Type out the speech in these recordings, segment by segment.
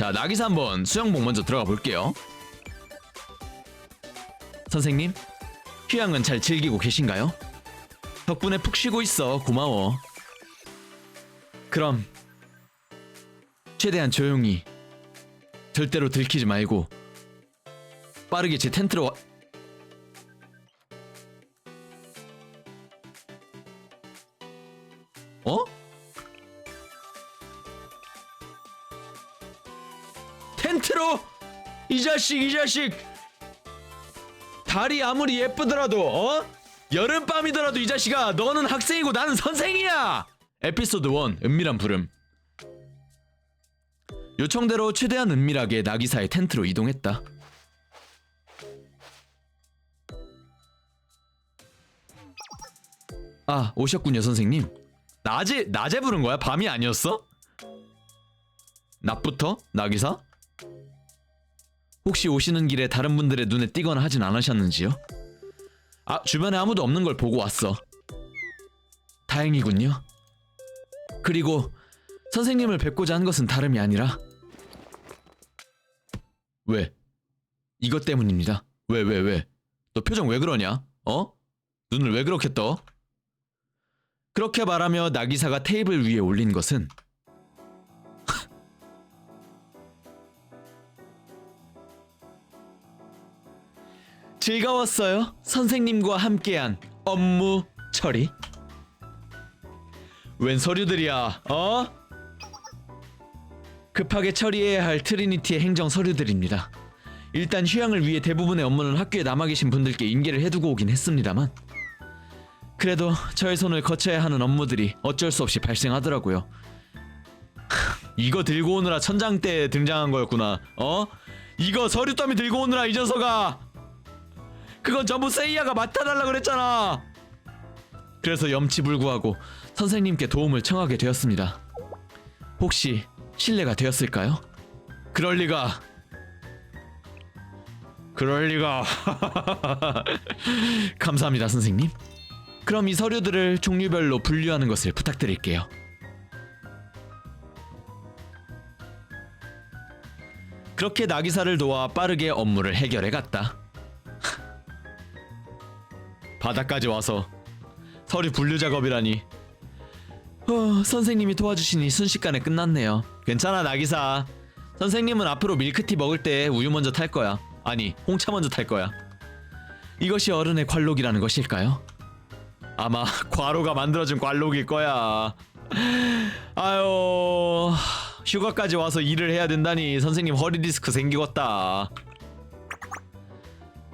자, 나기사 한번 수영복 먼저 들어가 볼게요. 선생님, 휴양은 잘 즐기고 계신가요? 덕분에 푹 쉬고 있어. 고마워. 그럼 최대한 조용히 절대로 들키지 말고 빠르게 제 텐트로 와... 자식 이 자식. 달이 아무리 예쁘더라도 어? 여름밤이더라도 이 자식아 너는 학생이고 나는 선생이야. 에피소드 1 은밀한 부름. 요청대로 최대한 은밀하게 나기사의 텐트로 이동했다. 아 오셨군요 선생님. 낮에 낮에 부른 거야? 밤이 아니었어? 낮부터? 나기사? 혹시 오시는 길에 다른 분들의 눈에 띄거나 하진 않으셨는지요? 아 주변에 아무도 없는 걸 보고 왔어 다행이군요 그리고 선생님을 뵙고자 한 것은 다름이 아니라 왜? 이것 때문입니다 왜 왜 왜? 너 표정 왜 그러냐? 어? 눈을 왜 그렇게 떠? 그렇게 말하며 나기사가 테이블 위에 올린 것은 즐거웠어요. 선생님과 함께한 업무 처리. 웬 서류들이야? 어? 급하게 처리해야 할 트리니티의 행정 서류들입니다. 일단 휴양을 위해 대부분의 업무는 학교에 남아 계신 분들께 인계를 해두고 오긴 했습니다만 그래도 저의 손을 거쳐야 하는 업무들이 어쩔 수 없이 발생하더라고요. 이거 들고 오느라 천장 때 등장한 거였구나. 어? 이거 서류 더미 들고 오느라 이 녀석아. 그건 전부 세이야가 맡아달라 그랬잖아. 그래서 염치불구하고 선생님께 도움을 청하게 되었습니다. 혹시 실례가 되었을까요? 그럴 리가. 그럴 리가. 감사합니다, 선생님. 그럼 이 서류들을 종류별로 분류하는 것을 부탁드릴게요. 그렇게 나기사를 도와 빠르게 업무를 해결해 갔다. 바닥까지 와서 서류 분류 작업이라니. 어, 선생님이 도와주시니 순식간에 끝났네요. 괜찮아 나기사. 선생님은 앞으로 밀크티 먹을 때 우유 먼저 탈 거야. 아니 홍차 먼저 탈 거야. 이것이 어른의 관록이라는 것일까요? 아마 과로가 만들어준 관록일 거야. 아유 휴가까지 와서 일을 해야 된다니 선생님 허리 디스크 생기겠다.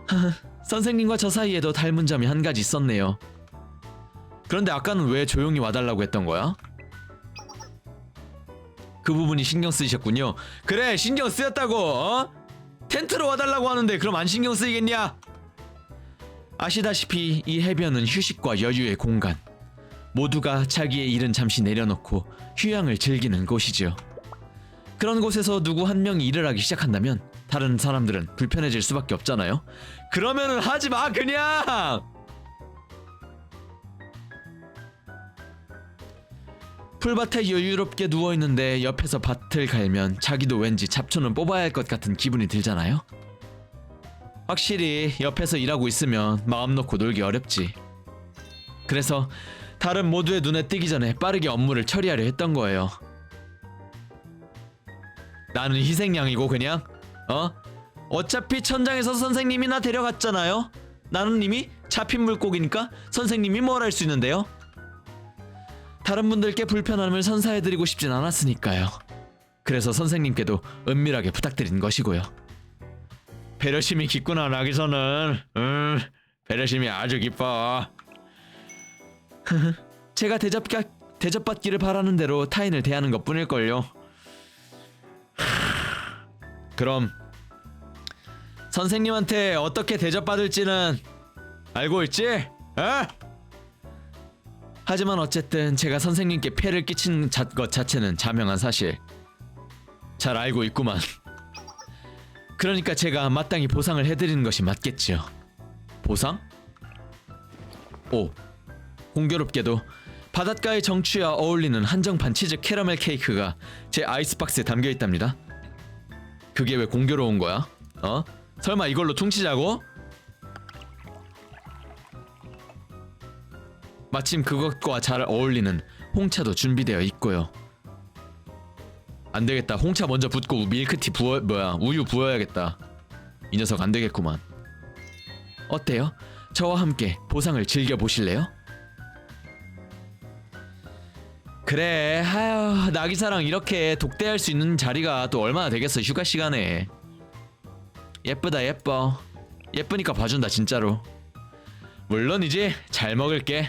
선생님과 저 사이에도 닮은 점이 한 가지 있었네요. 그런데 아까는 왜 조용히 와달라고 했던 거야? 그 부분이 신경 쓰이셨군요. 그래 신경 쓰였다고. 어? 텐트로 와달라고 하는데 그럼 안 신경 쓰이겠냐? 아시다시피 이 해변은 휴식과 여유의 공간. 모두가 자기의 일은 잠시 내려놓고 휴양을 즐기는 곳이죠. 그런 곳에서 누구 한 명이 일을 하기 시작한다면 다른 사람들은 불편해질 수밖에 없잖아요. 그러면은 하지 마 그냥. 풀밭에 여유롭게 누워 있는데 옆에서 밭을 갈면 자기도 왠지 잡초는 뽑아야 할 것 같은 기분이 들잖아요. 확실히 옆에서 일하고 있으면 마음 놓고 놀기 어렵지. 그래서 다른 모두의 눈에 띄기 전에 빠르게 업무를 처리하려 했던 거예요. 나는 희생양이고 그냥 어? 어차피 천장에서 선생님이 나 데려갔잖아요. 나는 이미 잡힌 물고기니까 선생님이 뭘 할 수 있는데요. 다른 분들께 불편함을 선사해드리고 싶진 않았으니까요. 그래서 선생님께도 은밀하게 부탁드린 것이고요. 배려심이 깊구나 나기서는 음 배려심이 아주 깊어 제가 대접가, 대접받기를 바라는 대로 타인을 대하는 것 뿐일걸요 그럼 선생님한테 어떻게 대접받을지는 알고 있지? 에? 하지만 어쨌든 제가 선생님께 폐를 끼친 자, 것 자체는 자명한 사실 잘 알고 있구만 그러니까 제가 마땅히 보상을 해드리는 것이 맞겠지요. 보상? 오, 공교롭게도 바닷가의 정취와 어울리는 한정판 치즈 캐러멜 케이크가 제 아이스박스에 담겨 있답니다. 그게 왜 공교로운 거야? 어? 설마 이걸로 퉁치자고? 마침 그것과 잘 어울리는 홍차도 준비되어 있고요. 안 되겠다. 홍차 먼저 붓고 밀크티 부어 뭐야 우유 부어야겠다. 이 녀석 안 되겠구만. 어때요? 저와 함께 보상을 즐겨 보실래요? 그래, 하여 나기사랑 이렇게 독대할 수 있는 자리가 또 얼마나 되겠어 휴가 시간에. 예쁘다 예뻐. 예쁘니까 봐준다 진짜로. 물론이지 잘 먹을게.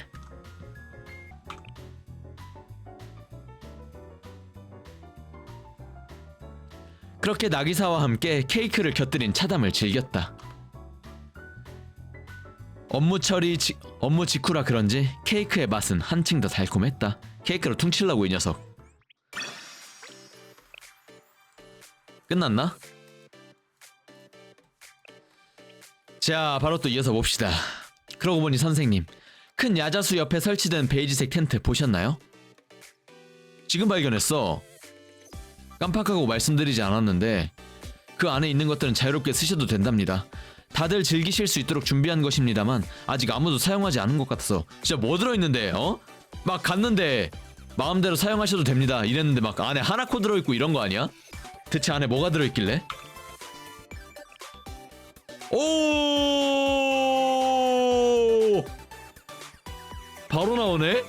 그렇게 나기사와 함께 케이크를 곁들인 차담을 즐겼다. 업무 처리 지, 업무 직후라 그런지 케이크의 맛은 한층 더 달콤했다. 케이크로 퉁치려고 이 녀석. 끝났나? 자, 바로 또 이어서 봅시다. 그러고 보니 선생님, 큰 야자수 옆에 설치된 베이지색 텐트 보셨나요? 지금 발견했어. 깜빡하고 말씀드리지 않았는데 그 안에 있는 것들은 자유롭게 쓰셔도 된답니다. 다들 즐기실 수 있도록 준비한 것입니다만 아직 아무도 사용하지 않은 것 같아서 진짜 뭐 들어있는데 어? 막 갔는데 마음대로 사용하셔도 됩니다 이랬는데 막 안에 하나코 들어있고 이런 거 아니야? 대체 안에 뭐가 들어있길래? 오 바로 나오네?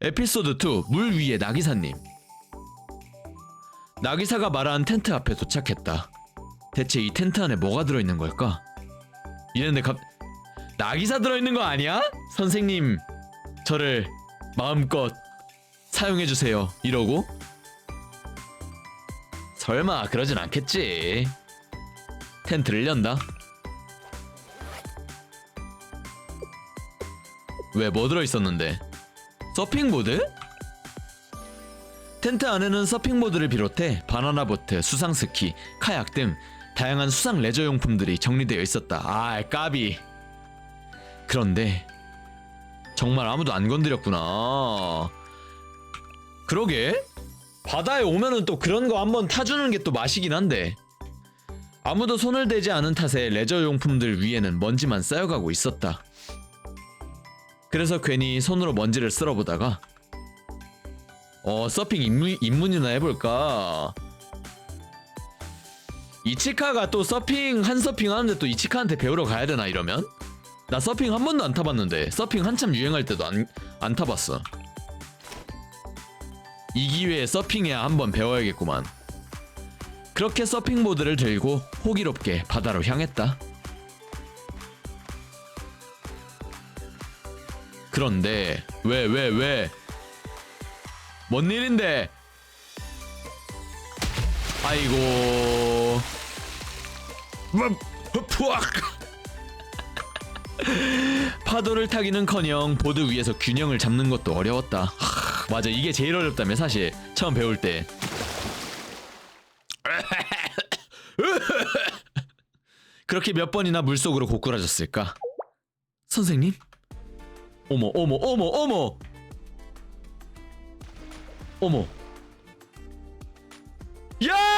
에피소드 2 물 위의 나기사님 나기사가 말한 텐트 앞에 도착했다 대체 이 텐트 안에 뭐가 들어있는 걸까? 이랬는데 갑 나기사 들어있는 거 아니야? 선생님 저를 마음껏 사용해주세요 이러고 설마 그러진 않겠지 텐트를 연다 왜 뭐 들어있었는데 서핑보드? 텐트 안에는 서핑보드를 비롯해 바나나 보트, 수상 스키, 카약 등 다양한 수상 레저 용품들이 정리되어 있었다. 아, 까비. 그런데 정말 아무도 안 건드렸구나. 그러게. 바다에 오면은 또 그런 거 한번 타주는 게 또 맛이긴 한데. 아무도 손을 대지 않은 탓에 레저 용품들 위에는 먼지만 쌓여가고 있었다. 그래서 괜히 손으로 먼지를 쓸어보다가 어 서핑 입문, 입문이나 해볼까 이치카가 또 서핑 한 서핑 하는데 또 이치카한테 배우러 가야 되나 이러면? 나 서핑 한 번도 안 타봤는데 서핑 한참 유행할 때도 안, 안 타봤어 이 기회에 서핑에 한번 배워야겠구만 그렇게 서핑보드를 들고 호기롭게 바다로 향했다 그런데 왜 왜 왜? 뭔 일인데? 아이고. 푸악. 파도를 타기는커녕 보드 위에서 균형을 잡는 것도 어려웠다. 하, 맞아 이게 제일 어렵다며 사실 처음 배울 때. 그렇게 몇 번이나 물속으로 고꾸라졌을까? 선생님? 어머 어머 어머 어머 어머 야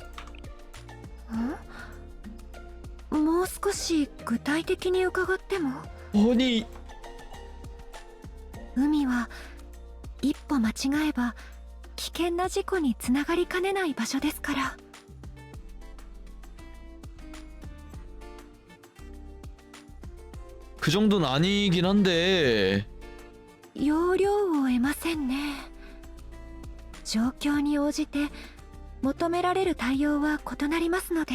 具体的に伺っても 아니 海は一歩間違えば危険な事故につながりかねない場所ですから 그 정도는 아니긴 한데 要領を得ませんね状況に応じて求められる対応は異なりますので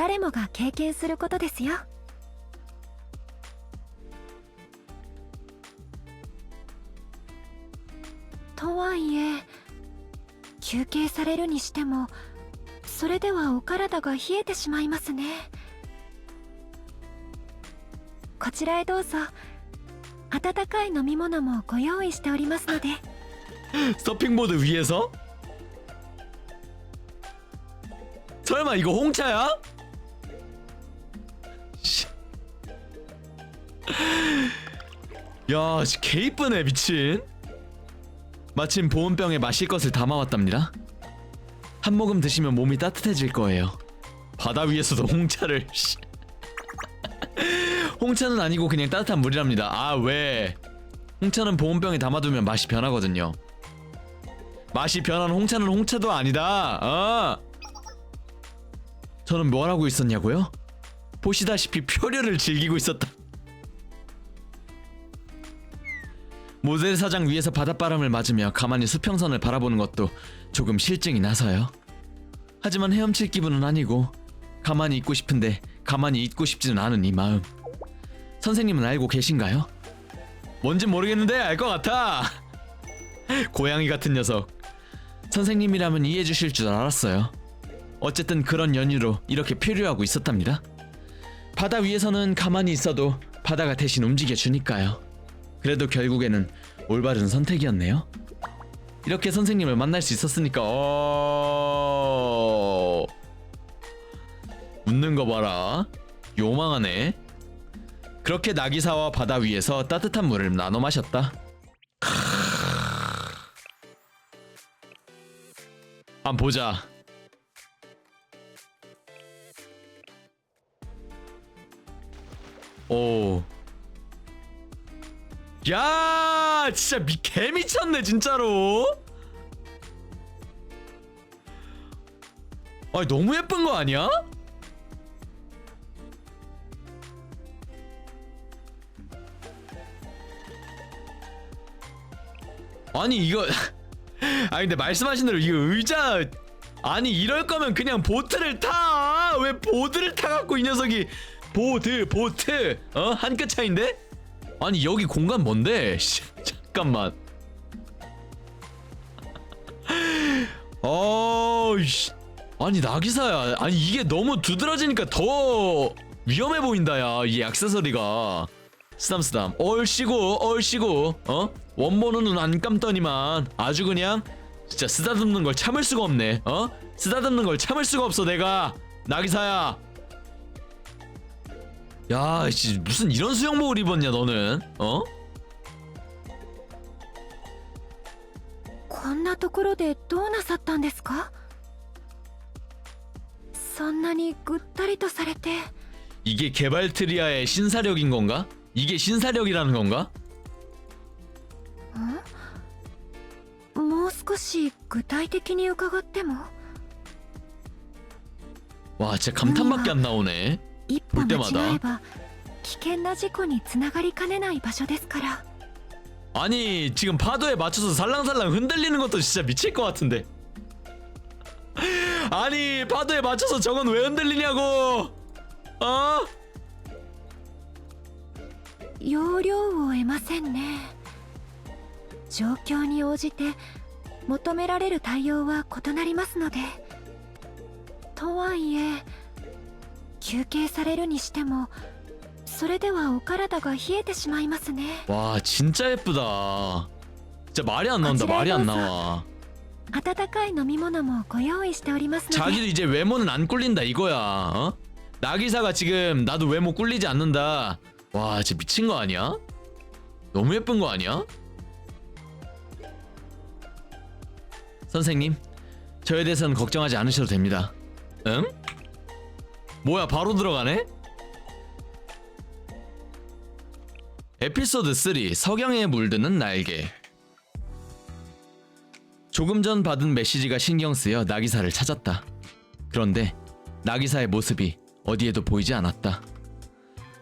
誰もが経験することですよとはいえ休憩されるにしてもそれではお体が冷えてしまいますねこちらへどうぞ温かい飲み物もご用意しておりますので 서핑보드 위에서? 설마 이거 홍차야? 야, 씨, 개 이쁘네 미친. 마침 보온병에 마실 것을 담아왔답니다. 한 모금 드시면 몸이 따뜻해질 거예요. 바다 위에서도 홍차를. 씨. 홍차는 아니고 그냥 따뜻한 물이랍니다. 아 왜? 홍차는 보온병에 담아두면 맛이 변하거든요. 맛이 변한 홍차는 홍차도 아니다. 어. 저는 뭘 하고 있었냐고요? 보시다시피 표류를 즐기고 있었다. 모델 사장 위에서 바닷바람을 맞으며 가만히 수평선을 바라보는 것도 조금 실증이 나서요. 하지만 헤엄칠 기분은 아니고 가만히 있고 싶은데 가만히 있고 싶지는 않은 이 마음. 선생님은 알고 계신가요? 뭔진 모르겠는데 알 것 같아. 고양이 같은 녀석. 선생님이라면 이해해 주실 줄 알았어요. 어쨌든 그런 연유로 이렇게 표류하고 있었답니다. 바다 위에서는 가만히 있어도 바다가 대신 움직여 주니까요. 그래도 결국에는 올바른 선택이었네요. 이렇게 선생님을 만날 수 있었으니까 어... 웃는 거 봐라. 요망하네. 그렇게 나기사와 바다 위에서 따뜻한 물을 나눠 마셨다. 한번 보자. 오. 야, 진짜 미, 개 미쳤네 진짜로. 아, 너무 예쁜 거 아니야? 아니 이거 아니 근데 말씀하신 대로 이거 의자 아니 이럴 거면 그냥 보트를 타. 왜 보드를 타갖고 이 녀석이 보드 보트 어 한 끗 차인데? 아니 여기 공간 뭔데? 씨, 잠깐만. 어이씨. 아니 나기사야. 아니 이게 너무 두드러지니까 더 위험해 보인다 야. 이 액세서리가. 쓰담쓰담. 얼씨구 얼씨구. 어? 원모노는 안 감더니만 아주 그냥 진짜 쓰다듬는 걸 참을 수가 없네. 어? 쓰다듬는 걸 참을 수가 없어 내가. 나기사야. 야, 씨, 무슨 이런 수영복을 입었냐 너는? 어? こんなところでどうなさったんですかそんなにぐったりとされて 이게 개발트리아의 신사력인 건가? 이게 신사력이라는 건가? もう少し具体的に伺っても 와, 진짜 감탄밖에 안 나오네. 一歩 볼 間 때마다 違えば危険な事故につながりかねない場所ですから 아니, 지금 파도에 맞춰서 살랑살랑 흔들리는 것도 진짜 미칠 것 같은데. 아니, 파도에 맞춰서 저건 왜 흔들리냐고. 어? 要領を得ませんね状況に応じて求められる対応は異なりますのでとはいえ 休憩されるにしてもそれではお体が冷えてしまいますね 와, 진짜 예쁘다. 진짜 말이 안 나온다. 말이 안 나와. 温かい飲み物もご用意しておりますので 자기도 이제 외모는 안 꿀린다 이거야. 어? 나기사가 지금 나도 외모 꿀리지 않는다. 와, 진짜 미친 거 아니야? 너무 예쁜 거 아니야? 선생님, 저에 대해서는 걱정하지 않으셔도 됩니다. 응? 뭐야 바로 들어가네? 에피소드 3 석양에 물드는 날개 조금 전 받은 메시지가 신경 쓰여 나기사를 찾았다. 그런데 나기사의 모습이 어디에도 보이지 않았다.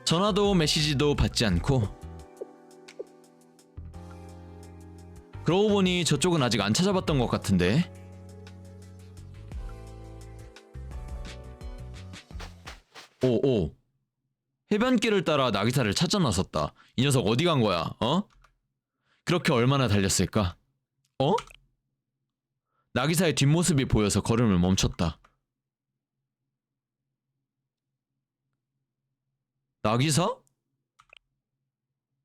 전화도 메시지도 받지 않고 그러고 보니 저쪽은 아직 안 찾아봤던 것 같은데 오오 해변길을 따라 나기사를 찾아 나섰다. 이 녀석 어디 간 거야? 어? 그렇게 얼마나 달렸을까? 어? 나기사의 뒷모습이 보여서 걸음을 멈췄다. 나기사?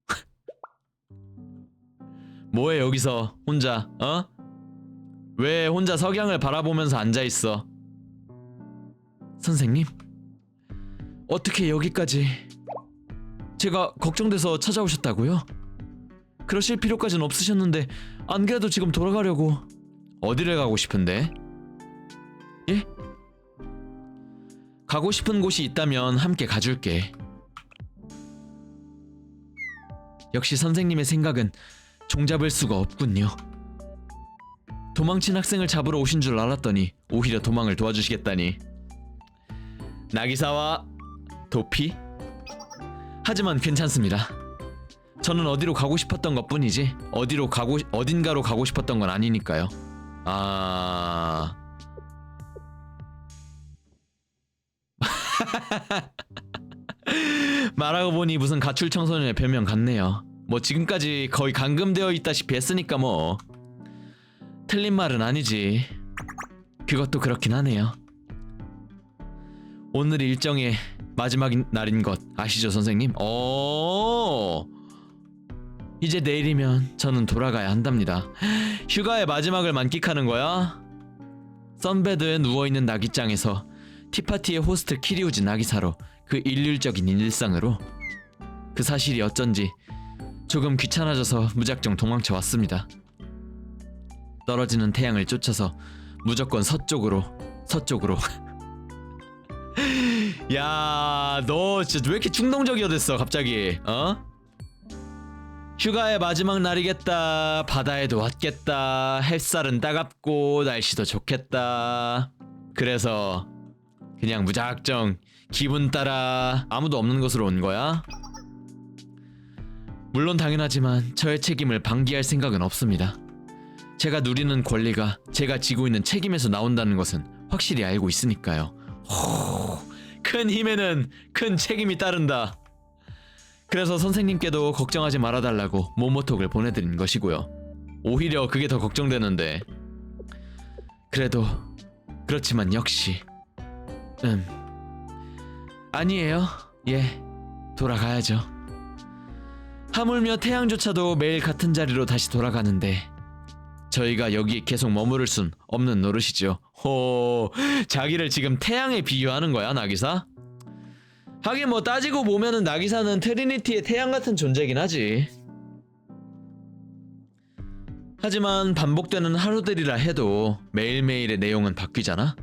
뭐해 여기서 혼자 어? 왜 혼자 석양을 바라보면서 앉아 있어? 선생님 어떻게 여기까지 제가 걱정돼서 찾아오셨다고요? 그러실 필요까지는 없으셨는데 안 그래도 지금 돌아가려고 어디를 가고 싶은데? 예? 가고 싶은 곳이 있다면 함께 가줄게. 역시 선생님의 생각은 종잡을 수가 없군요. 도망친 학생을 잡으러 오신 줄 알았더니 오히려 도망을 도와주시겠다니. 나기사와 도피? 하지만 괜찮습니다. 저는 어디로 가고 싶었던 것 뿐이지 어디로 가고 어딘가로 가고 싶었던 건 아니니까요. 아 말하고 보니 무슨 가출 청소년의 별명 같네요. 뭐 지금까지 거의 감금되어 있다시피 했으니까 뭐 틀린 말은 아니지. 그것도 그렇긴 하네요. 오늘 일정의 마지막 날인 것 아시죠, 선생님? 어. 이제 내일이면 저는 돌아가야 한답니다. 휴가의 마지막을 만끽하는 거야? 선베드에 누워있는 나기장에서 티파티의 호스트 키리우즈 나기사로 그 일률적인 일상으로 그 사실이 어쩐지 조금 귀찮아져서 무작정 도망쳐 왔습니다. 떨어지는 태양을 쫓아서 무조건 서쪽으로 서쪽으로 야, 너 진짜 왜 이렇게 충동적이어 됐어, 갑자기? 어? 휴가의 마지막 날이겠다. 바다에도 왔겠다. 햇살은 따갑고 날씨도 좋겠다. 그래서 그냥 무작정 기분 따라 아무도 없는 곳으로 온 거야? 물론 당연하지만 저의 책임을 방기할 생각은 없습니다. 제가 누리는 권리가 제가 지고 있는 책임에서 나온다는 것은 확실히 알고 있으니까요. 호, 큰 힘에는 큰 책임이 따른다. 그래서 선생님께도 걱정하지 말아달라고 모모톡을 보내드린 것이고요. 오히려 그게 더 걱정되는데. 그래도 그렇지만 역시 음 아니에요. 예 돌아가야죠. 하물며 태양조차도 매일 같은 자리로 다시 돌아가는데 저희가 여기 계속 머무를 순 없는 노릇이죠. 호, 자기를 지금 태양에 비유하는 거야, 나기사? 하긴 뭐 따지고 보면은 나기사는 트리니티의 태양 같은 존재긴 하지. 하지만 반복되는 하루들이라 해도 매일매일의 내용은 바뀌잖아.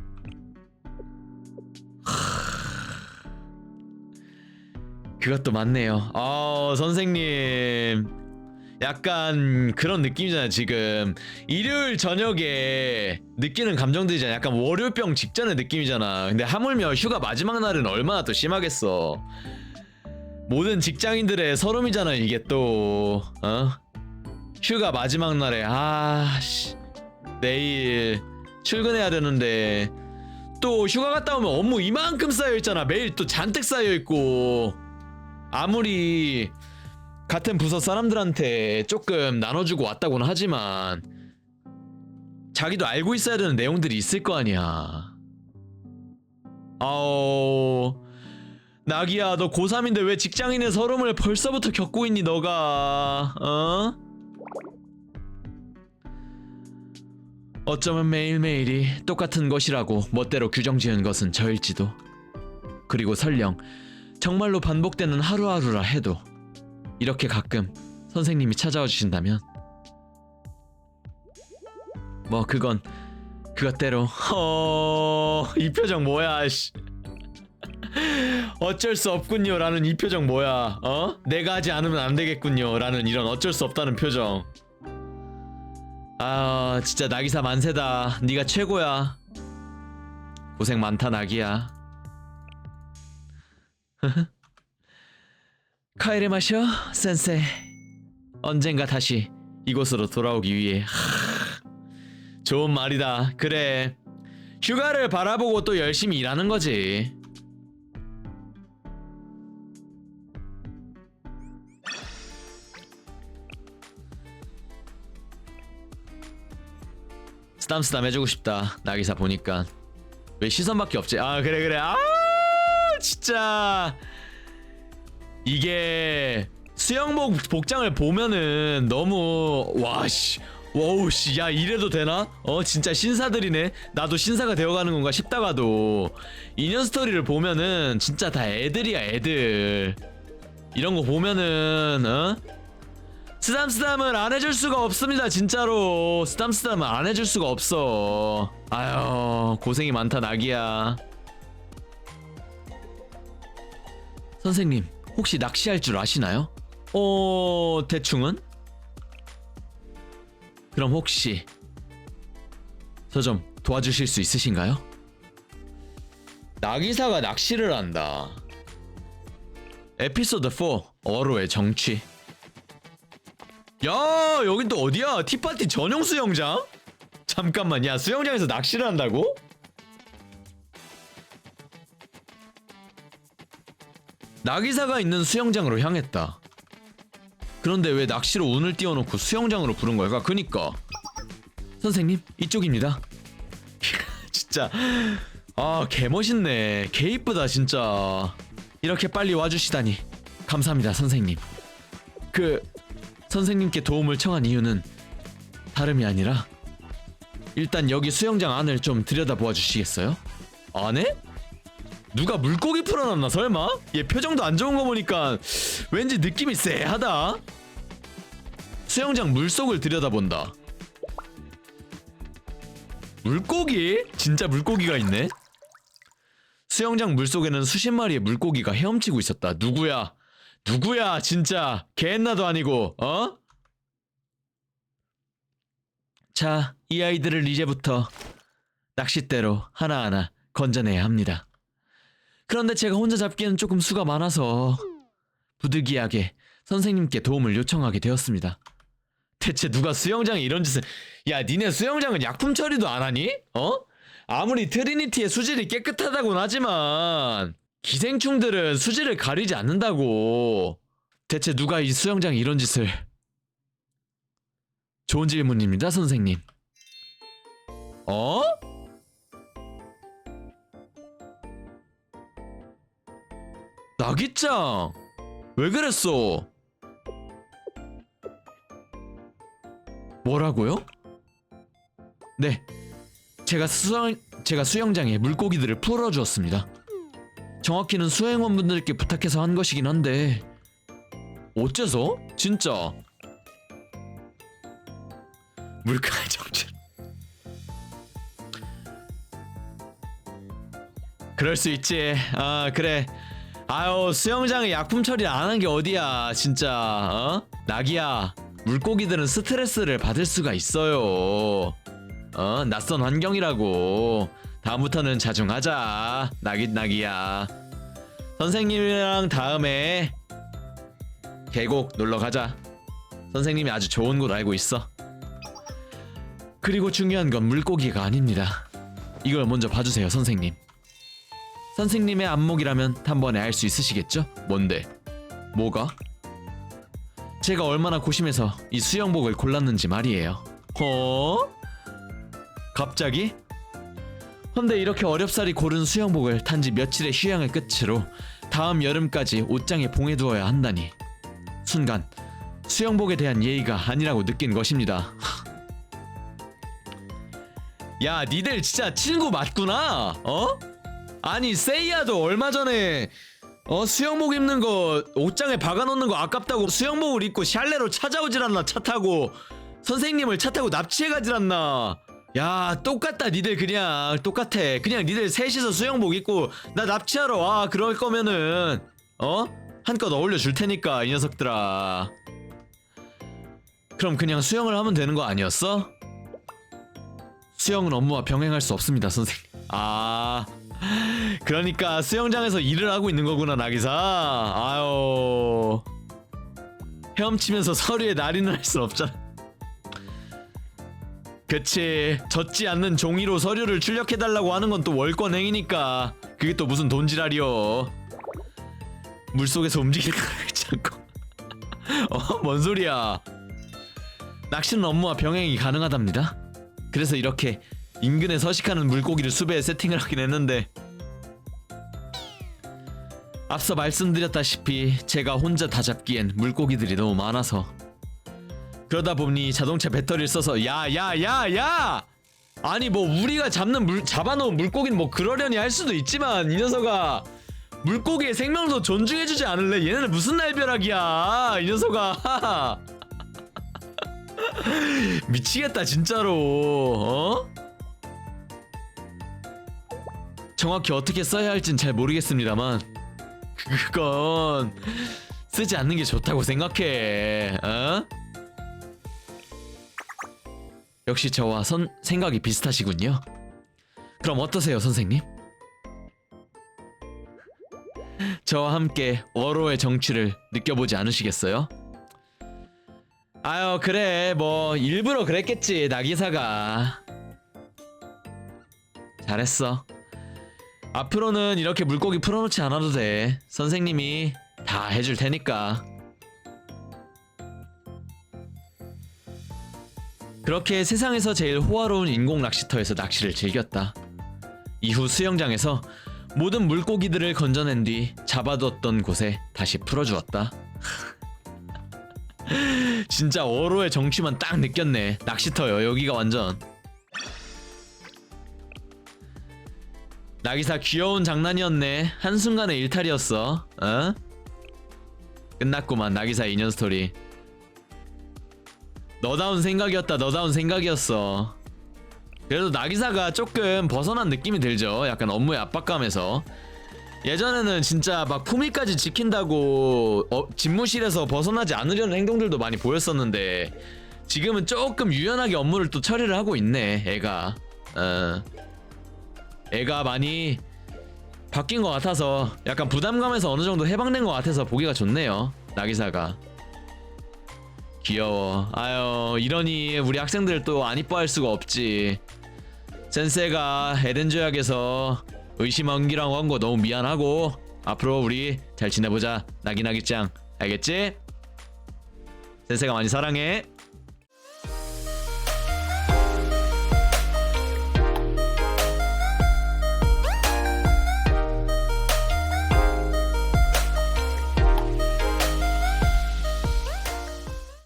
그것도 맞네요. 아, 선생님. 약간 그런 느낌이잖아요, 지금. 일요일 저녁에 느끼는 감정들이잖아. 약간 월요병 직전의 느낌이잖아. 근데 하물며 휴가 마지막 날은 얼마나 또 심하겠어. 모든 직장인들의 서름이잖아, 이게 또. 어? 휴가 마지막 날에, 아, 씨. 내일 출근해야 되는데. 또 휴가 갔다 오면 업무 이만큼 쌓여 있잖아. 매일 또 잔뜩 쌓여 있고. 아무리 같은 부서 사람들한테 조금 나눠주고 왔다고는 하지만 자기도 알고 있어야 되는 내용들이 있을 거 아니야. 아오 나기야 너 고3인데 왜 직장인의 서름을 벌써부터 겪고 있니 너가 어? 어쩌면 매일매일이 똑같은 것이라고 멋대로 규정 지은 것은 저일지도 그리고 설령 정말로 반복되는 하루하루라 해도 이렇게 가끔 선생님이 찾아와 주신다면 뭐 그건 그것대로 허이 표정 뭐야 씨 어쩔 수 없군요 라는 이 표정 뭐야? 어? 내가 하지 않으면 안 되겠군요 라는 이런 어쩔 수 없다는 표정. 아, 진짜 나기사 만세다. 네가 최고야. 고생 많다 나기야. 카이레 마셔, 센세. 언젠가 다시 이곳으로 돌아오기 위해. 하, 좋은 말이다. 그래. 휴가를 바라보고 또 열심히 일하는 거지. 쓰담쓰담 해주고 싶다. 나기사 보니까 왜 시선밖에 없지? 아 그래 그래. 아 진짜 이게 수영복 복장을 보면은 너무 와씨 와우씨 야 이래도 되나? 어 진짜 신사들이네. 나도 신사가 되어가는 건가 싶다가도 인연 스토리를 보면은 진짜 다 애들이야 애들. 이런 거 보면은 어? 쓰담쓰담을 안 해줄 수가 없습니다 진짜로. 쓰담쓰담을 안 해줄 수가 없어. 아유 고생이 많다 나기야. 선생님 혹시 낚시할 줄 아시나요? 어 대충은? 그럼 혹시 저 좀 도와주실 수 있으신가요? 나기사가 낚시를 한다 에피소드 4 어로의 정취 야 여긴 또 어디야 티파티 전용 수영장? 잠깐만 야 수영장에서 낚시를 한다고? 나기사가 있는 수영장으로 향했다. 그런데 왜 낚시로 운을 띄워놓고 수영장으로 부른 걸까? 그니까. 선생님 이쪽입니다. 진짜. 아 개멋있네. 개 이쁘다 진짜. 이렇게 빨리 와주시다니. 감사합니다 선생님. 그 선생님께 도움을 청한 이유는 다름이 아니라 일단 여기 수영장 안을 좀 들여다보아 주시겠어요? 안에? 누가 물고기 풀어놨나 설마? 얘 표정도 안 좋은 거 보니까 왠지 느낌이 쎄하다 수영장 물속을 들여다본다 물고기? 진짜 물고기가 있네 수영장 물속에는 수십 마리의 물고기가 헤엄치고 있었다 누구야? 누구야 진짜 개엔나도 아니고 어? 자, 이 아이들을 이제부터 낚싯대로 하나하나 건져내야 합니다. 그런데 제가 혼자 잡기에는 조금 수가 많아서 부득이하게 선생님께 도움을 요청하게 되었습니다. 대체 누가 수영장에 이런 짓을 야 니네 수영장은 약품 처리도 안 하니? 어? 아무리 트리니티의 수질이 깨끗하다곤 하지만 기생충들은 수질을 가리지 않는다고 대체 누가 이 수영장에 이런 짓을 좋은 질문입니다 선생님 어? 나기짱 왜 그랬어? 뭐라고요? 네, 제가 수영 제가 수영장에 물고기들을 풀어주었습니다. 정확히는 수행원분들께 부탁해서 한 것이긴 한데 어째서? 진짜 물가의 정체. 그럴 수 있지. 아 그래. 아유 수영장에 약품 처리 안 한 게 어디야 진짜 어? 낙이야 물고기들은 스트레스를 받을 수가 있어요. 어 낯선 환경이라고. 다음부터는 자중하자 낙이 낙이야. 선생님이랑 다음에 계곡 놀러 가자. 선생님이 아주 좋은 곳 알고 있어. 그리고 중요한 건 물고기가 아닙니다. 이걸 먼저 봐주세요 선생님 선생님의 안목이라면 단번에 알 수 있으시겠죠? 뭔데? 뭐가? 제가 얼마나 고심해서 이 수영복을 골랐는지 말이에요. 어? 갑자기? 헌데 이렇게 어렵사리 고른 수영복을 단지 며칠의 휴양을 끝으로 다음 여름까지 옷장에 봉해두어야 한다니 순간 수영복에 대한 예의가 아니라고 느낀 것입니다. 야, 니들 진짜 친구 맞구나. 어? 아니 세이야도 얼마 전에 어 수영복 입는 거 옷장에 박아놓는 거 아깝다고 수영복을 입고 샬레로 찾아오질 않나 차 타고. 선생님을 차 타고 납치해가질 않나. 야 똑같다 니들 그냥. 똑같아. 그냥 니들 셋이서 수영복 입고 나 납치하러 와. 그럴 거면은 어? 한껏 어울려 줄 테니까 이 녀석들아. 그럼 그냥 수영을 하면 되는 거 아니었어? 수영은 업무와 병행할 수 없습니다 선생님. 아 그러니까 수영장에서 일을 하고 있는 거구나 나기사. 아유. 헤엄치면서 서류에 날인을 할 순 없잖아. 그치. 젖지 않는 종이로 서류를 출력해달라고 하는 건 또 월권 행위니까. 그게 또 무슨 돈지랄이여. 물속에서 움직이는 걸 않고. 어? 뭔 소리야. 낚시는 업무와 병행이 가능하답니다. 그래서 이렇게 인근에 서식하는 물고기를 수배해 세팅을 하긴 했는데 앞서 말씀드렸다시피 제가 혼자 다 잡기엔 물고기들이 너무 많아서 그러다 보니 자동차 배터리를 써서 야야 야 야! 아니 뭐 우리가 잡는 물 잡아놓은 물고기는 뭐 그러려니 할 수도 있지만 이 녀석아 물고기의 생명도 존중해주지 않을래? 얘네는 무슨 날벼락이야 이 녀석아. 미치겠다 진짜로. 어? 정확히 어떻게 써야 할진 잘 모르겠습니다만 그건 쓰지 않는 게 좋다고 생각해 어? 역시 저와 선, 생각이 비슷하시군요. 그럼 어떠세요, 선생님? 저와 함께 워로의 정취를 느껴보지 않으시겠어요? 아유, 그래. 뭐 일부러 그랬겠지, 나기사가. 잘했어. 앞으로는 이렇게 물고기 풀어놓지 않아도 돼. 선생님이 다 해줄 테니까. 그렇게 세상에서 제일 호화로운 인공 낚시터에서 낚시를 즐겼다. 이후 수영장에서 모든 물고기들을 건져낸 뒤 잡아두었던 곳에 다시 풀어주었다. 진짜 어로의 정취만 딱 느꼈네. 낚시터요. 여기가 완전. 나기사 귀여운 장난이었네. 한순간의 일탈이었어. 어? 끝났구만. 나기사 인연 스토리. 너다운 생각이었다 너다운 생각이었어 그래도 나기사가 조금 벗어난 느낌이 들죠 약간 업무의 압박감에서 예전에는 진짜 막 품위까지 지킨다고 어, 집무실에서 벗어나지 않으려는 행동들도 많이 보였었는데 지금은 조금 유연하게 업무를 또 처리를 하고 있네 애가 어. 애가 많이 바뀐 것 같아서 약간 부담감에서 어느 정도 해방된 것 같아서 보기가 좋네요 나기사가 귀여워. 아유, 이러니 우리 학생들 또 안 이뻐할 수가 없지. 센세가 에덴 조약에서 의심 한기라고 한 거 너무 미안하고 앞으로 우리 잘 지내보자. 나기나기짱. 알겠지? 센세가 많이 사랑해.